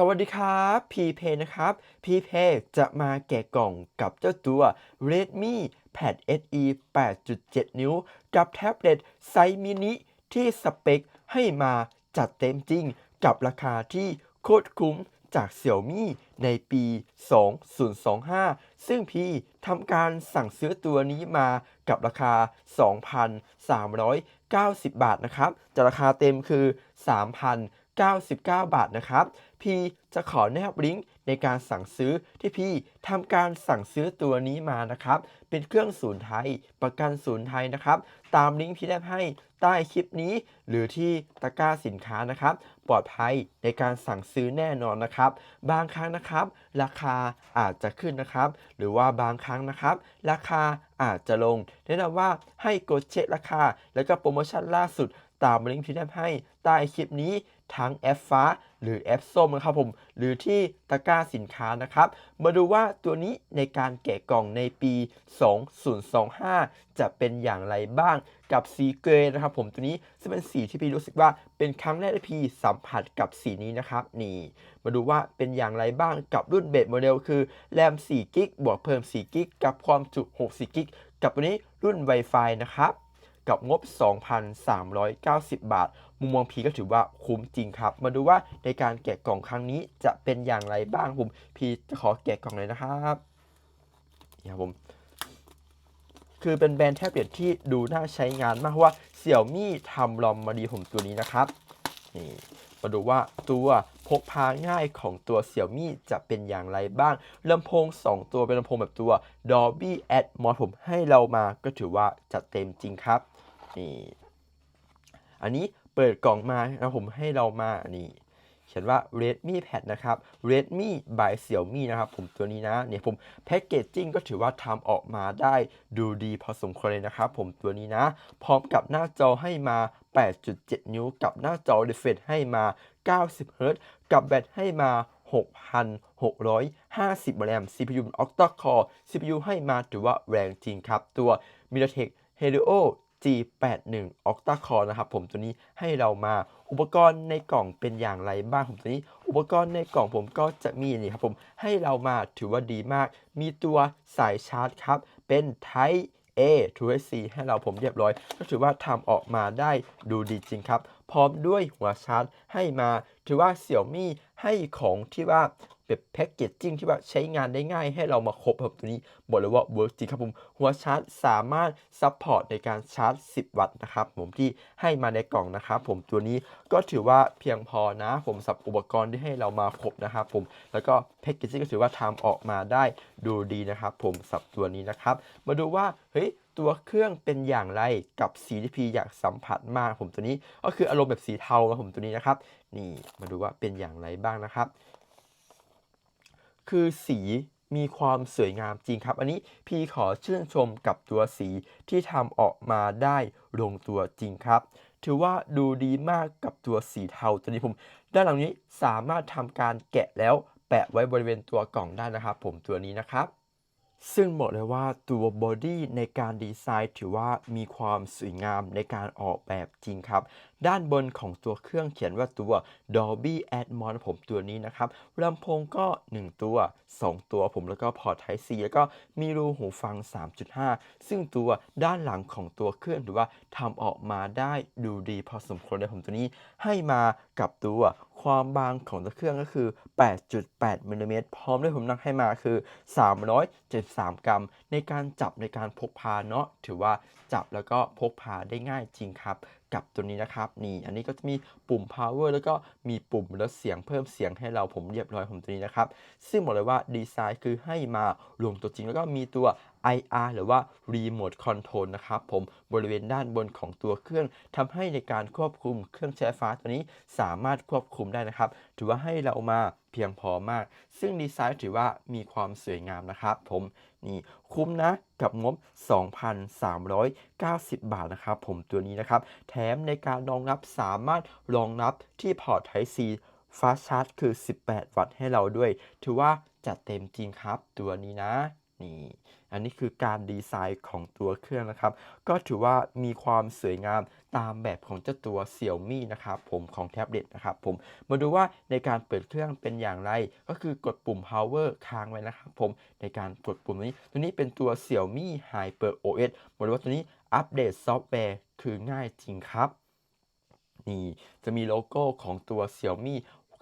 สวัสดีครับพีเพนะครับพีเพจะมาแกะกล่องกับเจ้าตัว Redmi Pad SE 8.7 นิ้ว กับแท็บเล็ตไซส์มินิที่สเปคให้มาจัดเต็มจริง กับราคาที่โคตรคุ้มจาก Xiaomi ในปี 2025 ซึ่งพี่ทำการสั่งซื้อตัวนี้มากับราคา 2,390 บาทนะครับจากราคาเต็มคือ 3,000 99 บาทนะครับ พี่จะขอแนบลิงก์ในการสั่งซื้อที่พี่ทำการสั่งซื้อตัวนี้มานะครับ เป็นเครื่องศูนย์ไทย ประกันศูนย์ไทยนะครับ ตามลิงก์พี่แนบให้ใต้คลิปนี้ หรือที่ตะกร้าสินค้านะครับ ปลอดภัยในการสั่งซื้อแน่นอนนะครับ บางครั้งนะครับ ราคาอาจจะขึ้นนะครับ หรือว่าบางครั้งนะครับ ราคาอาจจะลงแนะนำว่าให้กดเช็คราคา แล้วก็โปรโมชั่นล่าสุดตามลิงก์ที่แนบให้ใต้คลิปนี้ ทั้งแอปฟ้าหรือแอปส้มนะครับผมหรือที่ตะกร้าสินค้านะครับ มาดูว่าตัวนี้ในการแกะกล่องในปี 2025 จะเป็นอย่างไรบ้างกับสีเกรย์นะครับผมตัวนี้จะเป็นสีที่พี่รู้สึกว่าเป็นครั้งแรกที่พี่สัมผัสกับสีนี้นะครับนี่มาดูว่าเป็นอย่างไรบ้างกับรุ่นเบสโมเดลคือแรม4กิกบวกเพิ่ม4กิกกับความจุ64กิกกับตัวนี้รุ่น Wi-Fi นะครับกับงบ 2,390 บาท มุมมองพีก็ถือว่าคุ้มจริงครับ มาดูว่าในการแกะกล่องครั้งนี้จะเป็นอย่างไรบ้างผมพีจะขอแกะกล่องเลยนะครับนี่ครับผมคือเป็นแบรนด์แท็บเล็ตที่ดูน่าใช้งานมากเพราะว่าเสี่ยวมี่ทำลอมมาดีผมตัวนี้นะครับนี่มาดูว่าตัวพกพาง่ายของตัวเสี่ยวมี่จะเป็นอย่างไรบ้างลำโพง 2 ตัวเป็นลำโพงแบบตัว Dolby Atmos ผมให้เรามาก็ถือว่าจัดเต็มจริงครับนี่อันนี้ เปิดกล่องมาแล้วผมให้เรามานี่เขียนว่า Redmi Pad นะครับ Redmi by Xiaomi นะครับผมตัวนี้นะเนี่ยผมแพ็กเกจจิ้งก็ถือว่าทำออกมาได้ดูดีพอสมควรเลยนะครับผมตัวนี้นะ พร้อมกับหน้าจอให้มา 8.7 นิ้ว กับหน้าจอ refresh ให้มา 90 Hz กับแบตให้มา 6,650แรม CPU Octa Core CPU ให้มาถือว่าแรงจริงครับ ตัว MediaTek Helio G81 Octa Core นะครับผมตัวนี้ให้เรามาอุปกรณ์ในกล่องเป็นอย่างไรบ้างผมตัวนี้ อุปกรณ์ในกล่องผมก็จะมีนี่ครับผมให้เรามาถือว่าดีมาก มีตัวสายชาร์จครับ เป็น Type A to C ให้เราผมเรียบร้อย ก็ถือว่าทำออกมาได้ดูดีจริงครับ พร้อมด้วยหัวชาร์จให้มา ถือว่าเสี่ยวมี่ให้ของที่ว่า แบบแพ็กเกจจิ้งที่ว่าใช้งานได้ง่ายให้เรามาครบครับตัวนี้บอกเลยว่าเวิร์กจริงครับผมหัวชาร์จสามารถซัพพอร์ตในการชาร์จ 10 วัตต์นะครับผมที่ให้มาในกล่องนะครับผมตัวนี้ก็ถือว่าเพียงพอนะผมสับอุปกรณ์ที่ให้เรามาครบนะครับผมแล้วก็แพ็กเกจจิ้งก็ถือว่าทำออกมาได้ดูดีนะครับผมสับตัวนี้นะครับ มาดูว่าเฮ้ยตัวเครื่องเป็นอย่างไรกับสีที่พีอยากสัมผัสมากผมตัวนี้ ก็คืออารมณ์แบบสีเทาครับผมตัวนี้นะครับ นี่มาดูว่าเป็นอย่างไรบ้างนะครับ คือสีมีความสวยงามจริงครับ อันนี้พี่ขอชื่นชมกับตัวสีที่ทำออกมาได้ลงตัวจริงครับ ถือว่าดูดีมากกับตัวสีเทาตัวนี้ผม ด้านหลังนี้สามารถทำการแกะแล้วแปะไว้บริเวณตัวกล่องได้นะครับ ผมตัวนี้นะครับ ซึ่งบอกเลยว่าตัวบอดี้ในการดีไซน์ถือว่ามีความสวยงามในการออกแบบจริงครับ ด้านบนของตัวเครื่องเขียนว่าตัว Dolby Atmos ผมตัวนี้นะครับลำโพงก็ 1 ตัว 2 ตัวผมแล้วก็พอร์ต Type C แล้วก็มีรูหูฟัง 3.5 ซึ่งตัวด้านหลังของตัวเครื่องถือว่าทำออกมาได้ดูดีพอสมควรเลยผมตัวนี้ให้มากับตัว ความบางของตัวเครื่องก็คือ 8.8มิลลิเมตรพร้อมด้วยผมนักให้มาคือ 373 กรัม ในการจับในการพกพาเนาะถือว่าจับแล้วก็พกพาได้ง่ายจริงครับ กับตัวนี้นะครับ นี่อันนี้ก็จะมีปุ่ม power แล้วก็มีปุ่มลดเสียงเพิ่มเสียงให้เราผมเรียบร้อยผมตัวนี้นะครับ ซึ่งบอกเลยว่าดีไซน์คือให้มาลงตัวจริงแล้วก็มีตัว IR หรือว่า Remote Control นะครับผมบริเวณด้านบนของตัวเครื่องทำให้ในการควบคุมเครื่องใช้ไฟฟ้าตัวนี้สามารถควบคุมได้นะครับ ถือว่าให้เรามาเพียงพอมาก ซึ่งดีไซน์ถือว่ามีความสวยงามนะครับผมนี่คุ้มนะกับงบ 2,390 บาทนะครับผมตัวนี้นะครับ แถมในการรองรับสามารถรองรับที่พอร์ต Type C Fast Charge คือ 18 วัตต์ให้เราด้วย ถือว่าจัดเต็มจริงครับตัวนี้นะ นี่ อันนี้คือการดีไซน์ของตัวเครื่องนะครับ ก็ถือว่ามีความสวยงามตามแบบของเจ้าตัว Xiaomi นะครับผมของแท็บเล็ตนะครับผมมาดูว่าในการเปิดเครื่องเป็นอย่างไร ก็คือกดปุ่ม power ค้างไว้นะครับผมในการกดปุ่มนี้ ตัวนี้เป็นตัว Xiaomi Hyper OS มาดูว่าตัวนี้อัปเดตซอฟต์แวร์คือง่ายจริงครับนี่จะมีโลโก้ของตัว Xiaomi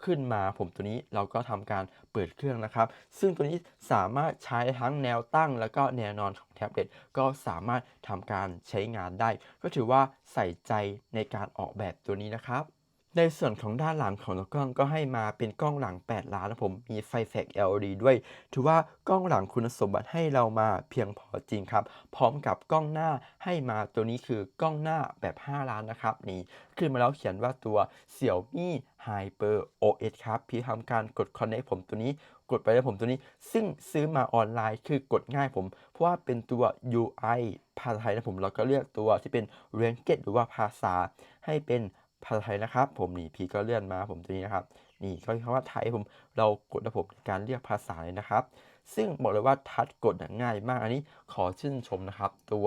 ขึ้นมา ผมตัวนี้เราก็ทำการเปิดเครื่องนะครับ ซึ่งตัวนี้สามารถใช้ทั้งแนวตั้ง แล้วก็แนวนอนของแท็บเล็ตก็สามารถทำการใช้งานได้ ก็ถือว่าใส่ใจในการออกแบบตัวนี้นะครับ ในส่วนของด้านหลังของตัวกล้องก็ให้มาเป็นกล้องหลัง 8 ล้านนะผมมีไฟแฟก LED ด้วย ถือว่ากล้องหลังคุณสมบัติให้เรามาเพียงพอจริงครับ พร้อมกับกล้องหน้าให้มาตัวนี้คือกล้องหน้าแบบ 5 ล้านนะครับ นี่ขึ้นมาแล้วเขียนว่าตัว Xiaomi Hyper OS ครับ พี่ทำการกด Connect ผมตัวนี้กดไปแล้วผมตัวนี้ ซึ่งซื้อมาออนไลน์คือกดง่ายผม เพราะว่าเป็นตัว UI ภาษาไทยนะผมเราก็เลือกตัวที่เป็น r a n g e หรือว่าภาษาให้เป็น ภาษาไทยนะครับ ผมนี่พีก็เลื่อนมาผมตัวนี้นะครับ นี่ก็คำว่าไทยผมเรากดนะผมการเรียกภาษาเลยนะครับ ซึ่งบอกเลยว่าทัชกดง่ายมากอันนี้ขอชื่นชมนะครับ ตัว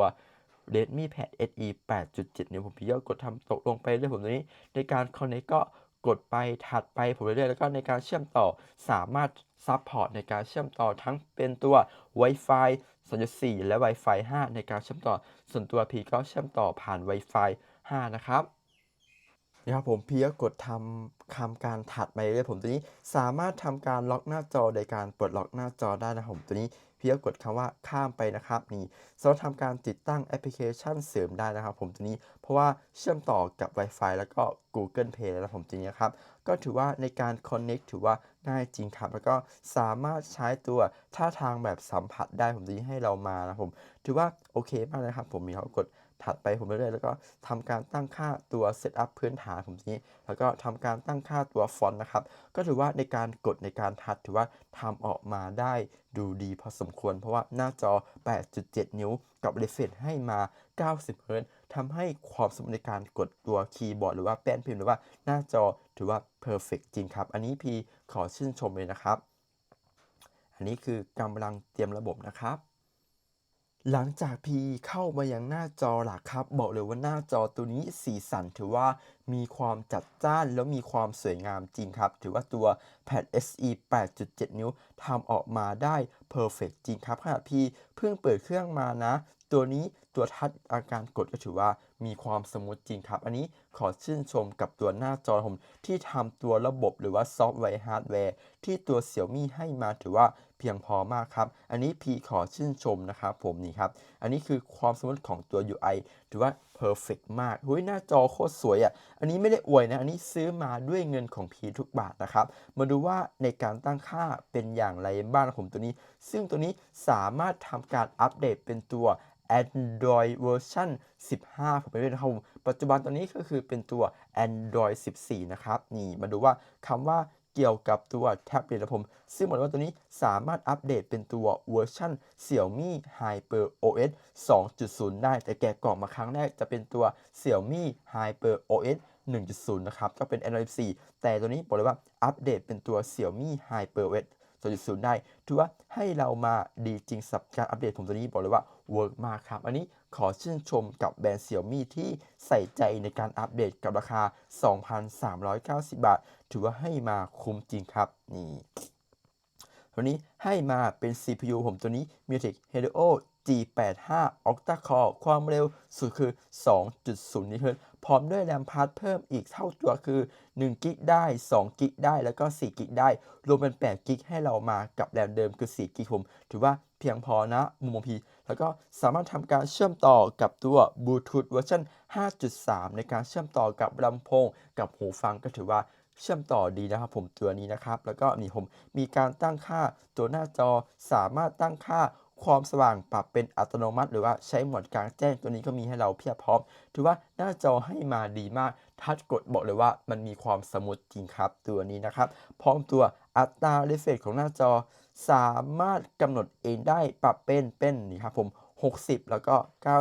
Redmi Pad SE 8.7นิ้วผมพี่ก็กดทำตกลงไปเรื่อยผมตัวนี้ ในการ Connect ก็กดไปถัดไปผมเรื่อยๆแล้วก็ในการเชื่อมต่อสามารถซัพพอร์ตในการเชื่อมต่อทั้งเป็นตัว Wi-Fi 2.4 และ Wi-Fi 5 ในการเชื่อมต่อ ส่วนตัวพีก็เชื่อมต่อผ่าน Wi-Fi 5 นะครับ นะครับผมเพี่ก็กดทำคำการถัดไปเลยผมตัวนี้สามารถทำการล็อกหน้าจอโดยการปลดล็อกหน้าจอได้นะครับผมตัวนี้เพี่ก็กดคำว่าข้ามไปนะครับนี่สามารถทำการติดตั้งแอปพลิเคชันเสริมได้นะครับ ผมตัวนี้เพราะว่าเชื่อมต่อกับ Wi-Fi แล้วก็ Google Play แล้วผมตัวนี้ครับก็ถือว่าในการ Connect ถือว่าง่ายจริงครับ แล้วก็สามารถใช้ตัวท่าทางแบบสัมผัสได้ผมตัวนี้ให้เรามานะผมถือว่าโอเคมากเลยครับผมมีเขากด ถัดไปผมเรื่อยๆแล้วก็ทำการตั้งค่าตัว Setup พื้นฐานผมนี้ แล้วก็ทำการตั้งค่าตัวฟอนต์นะครับ ก็ถือว่าในการกดในการทัดถือว่าทำออกมาได้ดูดีพอสมควร เพราะว่าหน้าจอ 8.7 นิ้วกับ refresh ให้มา 90 เฮิร์ตทำให้ความสมบูรณ์ในการกดตัวคีย์บอร์ดหรือว่าแป้นพิมพ์หรือว่าหน้าจอถือว่า perfect จริงครับ อันนี้พีขอชื่นชมเลยนะครับ อันนี้คือกำลังเตรียมระบบนะครับ หลังจากพีเข้ามายังหน้าจอหลักครับ บอกเลยว่าหน้าจอตัวนี้สีสันถือว่ามีความจัดจ้านแล้วมีความสวยงามจริงครับ ถือว่าตัว Pad SE 8.7 นิ้วทำออกมาได้เพอร์เฟกจริงครับขณะพีเพิ่งเปิดเครื่องมานะ ตัวนี้ตัวทัดอาการกดก็ถือว่า มีความสมูทจริงครับ อันนี้ขอชื่นชมกับตัวหน้าจอผมที่ทำตัวระบบหรือว่าซอฟต์แวร์ฮาร์ดแวร์ที่ตัว Xiaomi ให้มาถือว่าเพียงพอมากครับ อันนี้พีขอชื่นชมนะครับผมนี่ครับ อันนี้คือความสมูทของตัว UI ถือว่าเพอร์เฟกมากเฮ้ยหน้าจอโคตรสวยอะ อันนี้ไม่ได้อวยนะ อันนี้ซื้อมาด้วยเงินของพีทุกบาทนะครับ มาดูว่าในการตั้งค่าเป็นอย่างไรบ้างนะผมตัวนี้ ซึ่งตัวนี้สามารถทำการอัปเดตเป็นตัว Android เวอร์ชัน15 ผมไปด้วยนะครับปัจจุบันตอนนี้ก็คือเป็นตัว Android 14 นะครับ นี่มาดูว่าคำว่าเกี่ยวกับตัวแท็บเล็ตผมซึ่งบอกเลยว่าตัวนี้สามารถอัปเดตเป็นตัวเวอร์ชัน Xiaomi Hyper OS 2.0 ได้ แต่แกะกล่องมาครั้งแรกจะเป็นตัว Xiaomi Hyper OS 1.0 นะครับ ก็เป็น Android 4 แต่ตัวนี้บอกเลยว่าอัปเดตเป็นตัว Xiaomi Hyper OS 2.0 ได้ ถือว่าให้เรามาดีจริงสำหรับการอัปเดตผมตัวนี้บอกเลยว่า เวิร์กมากครับ อันนี้ขอชื่นชมกับแบรนด์ Xiaomi ที่ใส่ใจในการอัปเดตกับราคา 2,390 บาท ถือว่าให้มาคุ้มจริงครับ นี่ตัวนี้ให้มาเป็น CPU ผมตัวนี้ MediaTek Helio G85 Octa Core ความเร็วสุดคือ 2.0 GHz พร้อมด้วยแรมพาร์ทเพิ่มอีกเท่าตัวคือ1กิกได้2กิกได้ แล้วก็4กิกได้ รวมเป็น8กิกให้เรามากับแรมเดิมคือ4กิกผม ถือว่าเพียงพอนะ มุมมองพี แล้วก็สามารถทำการเชื่อมต่อกับตัวบลูทูธเวอร์ชัน5.3 ในการเชื่อมต่อกับลำโพง กับหูฟังก็ถือว่าเชื่อมต่อดีนะครับผมตัวนี้นะครับ แล้วก็นี่ผมมีการตั้งค่าตัวหน้าจอสามารถตั้งค่าความสว่างปรับเป็นอัตโนมัติ หรือว่าใช้หมดกลางแจ้งตัวนี้ก็มีให้เราเพียบพร้อม ถือว่าหน้าจอให้มาดีมากทัชกดบอกเลยว่ามันมีความสมูทจริงครับตัวนี้นะครับ พร้อมตัวอัตราเรฟเฟรชของหน้าจอ สามารถกำหนดเองได้ปรับเป็นเป็นนี่ครับผม 60 แล้วก็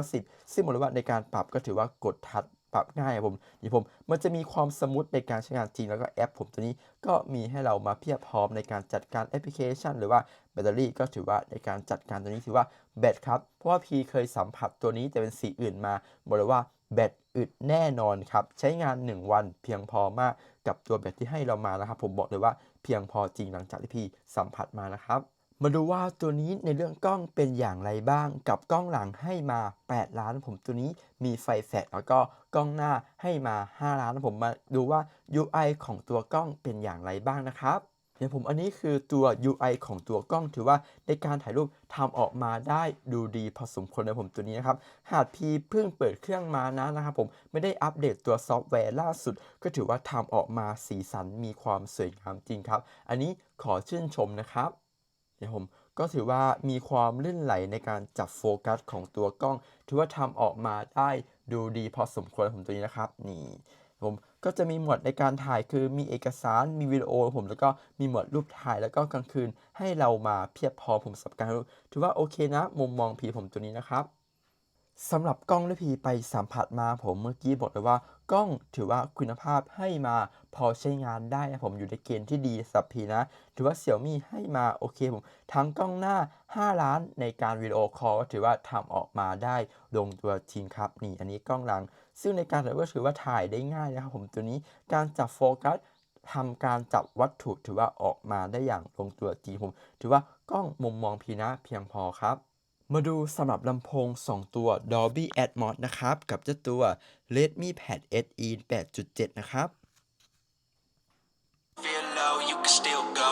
90 ซึ่งบอกเลยว่าในการปรับก็ถือว่ากดทัดปรับง่ายครับผมนี่ผมมันจะมีความสมูทในการใช้งานจริงแล้วก็แอป ผมตัวนี้ก็มีให้เรามาเพียบพร้อมในการจัดการแอปพลิเคชัน หรือว่าแบตเตอรี่ก็ถือว่าในการจัดการตัวนี้ถือว่าแบตครับ เพราะว่าพีเคยสัมผัสตัวนี้แต่เป็นสีอื่นมาบอกเลยว่าแบตอึดแน่นอนครับ ใช้งาน 1 วันเพียงพอมากกับตัวแบตที่ให้เรามานะครับ ผมบอกเลยว่า เพียงพอจริงหลังจากที่พี่สัมผัสมานะครับ มาดูว่าตัวนี้ในเรื่องกล้องเป็นอย่างไรบ้าง กับกล้องหลังให้มา 8 ล้านผมตัวนี้มีไฟแฟลชแล้วก็กล้องหน้าให้มา 5 ล้านผมมาดูว่า UI ของตัวกล้องเป็นอย่างไรบ้างนะครับ เดี๋ยวผมอันนี้คือตัว UI ของตัวกล้องถือว่าในการถ่ายรูปทำออกมาได้ดูดีพอสมควรเลยผมตัวนี้นะครับ หากพีเพิ่งเปิดเครื่องมานะนะครับผมไม่ได้อัปเดตตัวซอฟต์แวร์ล่าสุด ก็ถือว่าทำออกมาสีสันมีความสวยงามจริงครับ อันนี้ขอชื่นชมนะครับเดี๋ยวผมก็ถือว่ามีความลื่นไหลในการจับโฟกัสของตัวกล้อง ถือว่าทำออกมาได้ดูดีพอสมควรผมตัวนี้นะครับ นี่ผม ก็จะมีหมวดในการถ่ายคือมีเอกสารมีวิดีโอผม แล้วก็มีหมวดรูปถ่ายแล้วก็กลางคืนให้เรามาเพียบพร้อมผมสับการถือว่าโอเคนะ มุมมองพีผมตัวนี้นะครับสำหรับกล้องที่พีไปสัมผัสมาผมเมื่อกี้บอกเลยว่ากล้องถือว่าคุณภาพให้มาพอใช้งานได้นะผมอยู่ในเกณฑ์ที่ดีสำหรับพีนะ ถือว่าเสี่ยวมี่ให้มาโอเคผมทั้งกล้องหน้า 5 ล้านในการวิดีโอคอลก็ถือว่าทำออกมาได้ลงตัวจริงครับ นี่อันนี้กล้องหลัง ซึ่งในการถ่ายก็ถือว่าถ่ายได้ง่ายนะครับผมตัวนี้การจับโฟกัสทำการจับวัตถุถือว่าออกมาได้อย่างลงตัวจริงผม ถือว่ากล้องมุมมองพีนะเพียงพอครับ มาดูสำหรับลำโพง 2 ตัว Dolby Atmos นะครับ กับเจ้าตัว Redmi Pad SE 8.7 นะครับ feel low, you can still go.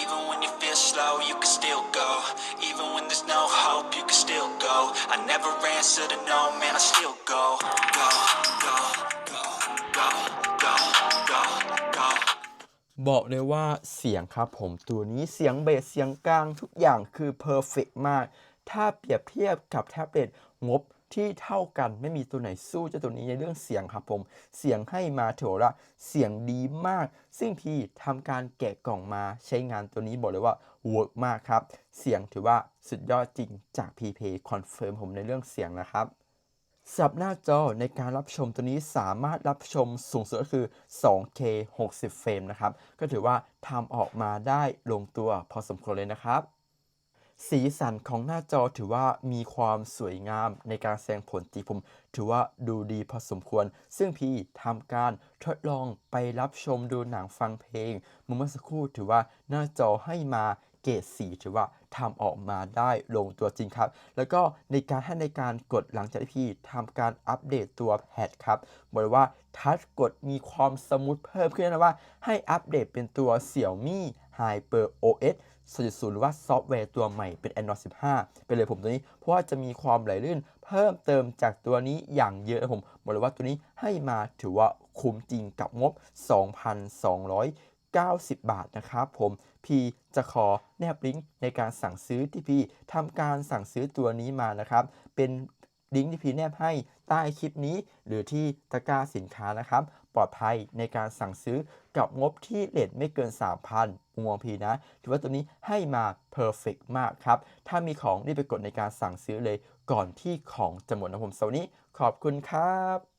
Even when you slow, you can still go. Even when there's no hope, you can still go. I never answer to no, man, I still go. Go, go, go, go, go, go, go. บอกเลยว่าเสียงครับผมตัวนี้เสียงเบสเสียงกลางทุกอย่างคือเพอร์เฟกมาก ถ้าเปรียบเทียบกับแท็บเล็ตงบที่เท่ากันไม่มีตัวไหนสู้เจ้าตัวนี้ในเรื่องเสียงครับผม เสียงให้มาเถอว่าเสียงดีมาก ซึ่งพี่ทำการแกะกล่องมาใช้งานตัวนี้บอกเลยว่า เวิร์กมากครับ เสียงถือว่าสุดยอดจริงจาก p p คอนเฟิร์มผมในเรื่องเสียงนะครับสับหน้าจอในการรับชมตัวนี้สามารถรับชมสูงสุดก็คือ 2K 60 เฟรมนะครับ ก็ถือว่าทำออกมาได้ลงตัวพอสมควรเลยนะครับ สีสันของหน้าจอถือว่ามีความสวยงามในการแสดงผลจีผม ถือว่าดูดีพอสมควร ซึ่งพี่ทำการทดลองไปรับชมดูหนังฟังเพลงเมื่อสักครู่ถือว่าหน้าจอให้มา เกรดสีถือว่าทำออกมาได้ลงตัวจริงครับ แล้วก็ในการให้ในการกดหลังจากที่พี่ทำการอัปเดตตัวแพดครับบอกเลยว่าทัชกดมีความสมูทเพิ่มขึ้นนะว่า ให้อัปเดตเป็นตัว Xiaomi Hyper OS 4.0หรือว่าซอฟต์แวร์ตัวใหม่เป็น Android 15 ไปเลยผมตัวนี้ เพราะว่าจะมีความไหลลื่นเพิ่มเติมจากตัวนี้อย่างเยอะผมบอกเลยว่าตัวนี้ให้มาถือว่าคุ้มจริงกับงบ 90 บาทนะครับผมพี่จะขอแนบลิงก์ในการสั่งซื้อที่พี่ทำการสั่งซื้อตัวนี้มานะครับ เป็นลิงก์ที่พี่แนบให้ใต้คลิปนี้ หรือที่ตะกร้าสินค้านะครับ ปลอดภัยในการสั่งซื้อกับงบที่เลทไม่เกิน 3,000มุมมองพีนะ ถือว่าตัวนี้ให้มาเพอร์เฟกมากครับ ถ้ามีของรีบไปกดในการสั่งซื้อเลย ก่อนที่ของจะหมดนะผมสวัสดีขอบคุณครับ